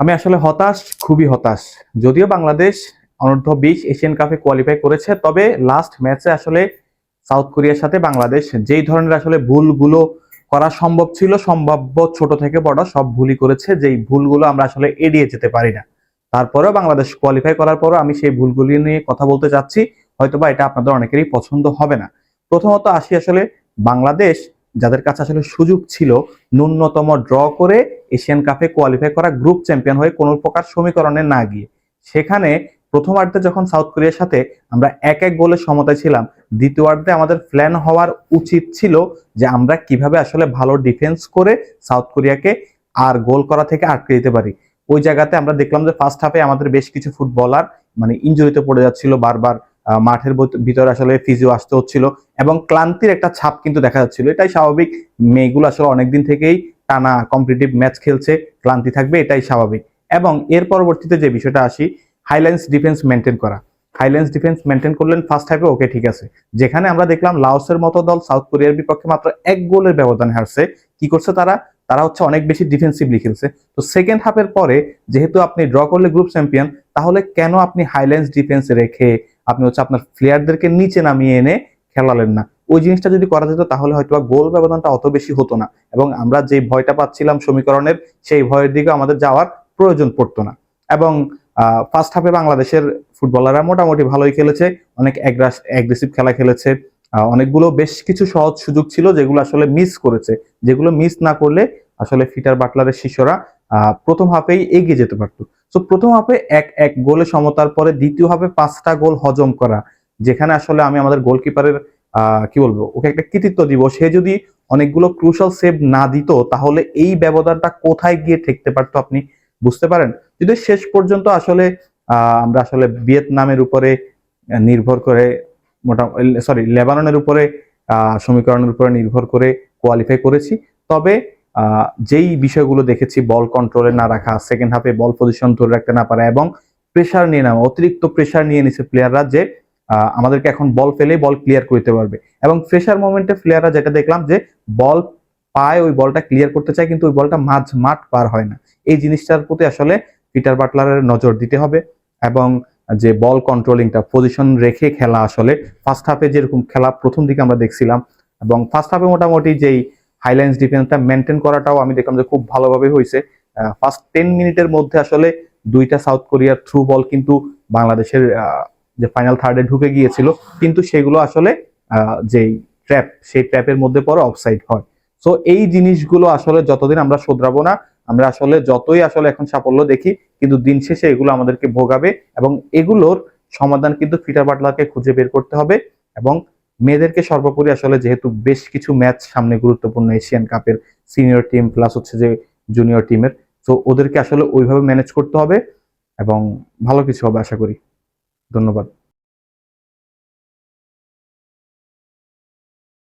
আমি আসলে হতাশ, খুবই হতাশ। যদিও বাংলাদেশ অনূর্ধ্ব বিশ এশিয়ান কাপে কোয়ালিফাই করেছে, তবে লাস্ট ম্যাচে আসলে সাউথ কোরিয়ার সাথে বাংলাদেশ যেই ধরনের আসলে ভুলগুলো করা সম্ভব ছিল, সম্ভাব্য ছোট থেকে বড় সব ভুলই করেছে, যেই ভুলগুলো আমরা আসলে এড়িয়ে যেতে পারি না। তারপরেও বাংলাদেশ কোয়ালিফাই করার পরও আমি সেই ভুলগুলি নিয়ে কথা বলতে চাচ্ছি, হয়তোবা এটা আপনাদের অনেকেরই পছন্দ হবে না। প্রথমত আসি আসলে বাংলাদেশ যাদের কাছে আসলে সুযোগ ছিল ন্যূনতম ড্র করে এশিয়ান কাপে কোয়ালিফাই করা গ্রুপ চ্যাম্পিয়ন হয়ে কোনো প্রকার সমীকরণে না গিয়ে। সেখানে প্রথমার্ধে যখন সাউথ কোরিয়ার সাথে আমরা এক এক গোলের সমতায় ছিলাম, দ্বিতীয়ার্ধে আমাদের প্ল্যান হওয়ার উচিত ছিল যে আমরা কীভাবে আসলে ভালো ডিফেন্স করে সাউথ কোরিয়াকে আর গোল করা থেকে আটকে দিতে পারি। ওই জায়গাতে আমরা দেখলাম যে ফার্স্ট হাফে আমাদের বেশ কিছু ফুটবলার মানে ইঞ্জুরিতে পড়ে যাচ্ছিল বারবার। মাঠের ভত- ভিতরে আসলে ফিজিও আসতে হচ্ছিল এবং ক্লান্তির একটা ছাপ কিন্তু দেখা যাচ্ছিল। এটাই স্বাভাবিক। মেয়েগুলো আসলে অনেকদিন থেকেই টানা কম্পিটিটিভ ম্যাচ খেলছে। ক্লান্তি থাকবে, এটাই স্বাভাবিক। এবং এর পরবর্তীতে যে বিষয়টা আসি হাইলাইন্স ডিফেন্স মেনটেন করা। হাইলাইন্স ডিফেন্স মেনটেন করলেন ফার্স্ট হাফে ওকে ঠিক আছে। যেখানে আমরা দেখলাম লাওসের মতো দল সাউথ কোরিয়ার বিপক্ষে মাত্র এক গোলের ব্যবধানে হারছে। কি করছে তারা? তারা হচ্ছে অনেক বেশি ডিফেন্সিভলি খেলছে। তো সেকেন্ড হাফের পরে, যেহেতু আপনি ড্র করলে গ্রুপ চ্যাম্পিয়ন তাহলে কেন আপনি হাইলাইন্স ডিফেন্স রেখে আপনি হচ্ছে আপনার প্লেয়ারদেরকে নিচে নামিয়ে এনে খেলালেন না। ওই জিনিসটা যদি করা যেত তাহলে হয়তো বা গোল ব্যবধানটা অত বেশি হতো না এবং আমরা যে ভয়টা পাচ্ছিলাম সমীকরণের সেই ভয়ের দিকে আমাদের যাওয়ার প্রয়োজন পড়তো না। এবং ফার্স্ট হাফে বাংলাদেশের ফুটবলাররা মোটামুটি ভালোই খেলেছে অনেক অ্যাগ্রেসিভ খেলা খেলেছে অনেকগুলো বেশ কিছু সহজ সুযোগ ছিল যেগুলো আসলে মিস করেছে। যেগুলো মিস না করলে আসলে ফিটার বাটলারের আহ, প্রথম হাফেই এগিয়ে যেতে পারতো। তো প্রথম হাফে এক এক গোলে সমতার পরে দ্বিতীয় হাফে পাঁচটা গোল হজম করা, যেখানে আসলে আমি আমাদের গোলকিপারের কি বলব, ওকে একটা কৃতিত্ব দিব। সে যদি অনেকগুলো ক্রুশাল সেভ না দিত, তাহলে এই ব্যবধানটা কোথায় গিয়ে ঠেকতে পারতো আপনি বুঝতে পারেন? যদি শেষ পর্যন্ত আসলে আমরা আসলে ভিয়েতনামের উপরে নির্ভর করে মোটামুটি সরি লেবাননের উপরে সমীকরণের উপরে নির্ভর করে কোয়ালিফাই করেছি, তবে যেই বিষয়গুলো দেখেছি বল কন্ট্রোলে না রাখা সেকেন্ড হাফে বল পজিশন ধরে রাখতে না পারা এবং প্রেশার নিয়ে নেওয়া, অতিরিক্ত প্রেশার নিয়ে নিছে প্লেয়াররা যে আমাদেরকে এখন বল ফেলে বল ক্লিয়ার করতে পারবে। এবং প্রেসার মোমেন্টে প্লেয়াররা যেটা দেখলাম যে বল পায়, ওই বলটা ক্লিয়ার করতে চায়, কিন্তু ওই বলটা মাঝ মাঠ পার হয় না। এই জিনিসটার প্রতি আসলে পিটার বাটলারের নজর দিতে হবে এবং যে বল কন্ট্রোলিংটা পজিশন রেখে খেলা আসলে ফার্স্ট হাফে যেরকম খেলা প্রথম দিকে আমরা দেখছিলাম এবং ফার্স্ট হাফে মোটামুটি যেই হাইলাইন্স ডিফেন্সটা মেনটেন করাটাও আমি দেখলাম যে খুব ভালোভাবে হয়েছে। ফার্স্ট টেন মিনিটের মধ্যে আসলে দুইটা সাউথ কোরিয়ার থ্রু বল কিন্তু বাংলাদেশের যে ফাইনাল থার্ডে ঢুকে গিয়েছিল। কিন্তু সেগুলো আসলে যেই ট্র্যাপ সেই ট্র্যাপের মধ্যে পরে অফসাইড হয়। সো এই জিনিসগুলো আসলে যতদিন আমরা শোধরাবো না, আমরা আসলে যতই আসলে এখন সাফল্য দেখি, কিন্তু দিন শেষে এগুলো আমাদেরকে ভোগাবে এবং এগুলোর সমাধান কিন্তু ফিটার বাটলারকে খুঁজে বের করতে হবে এবং মেয়েদেরকে সর্বোপরি আসলে যেহেতু বেশ কিছু ম্যাচ সামনে গুরুত্বপূর্ণ এশিয়ান কাপের সিনিয়র টিম প্লাস হচ্ছে যে জুনিয়র টিমের তো ওদেরকে আসলে ওইভাবে ম্যানেজ করতে হবে এবং ভালো কিছু হবে আশা করি। ধন্যবাদ।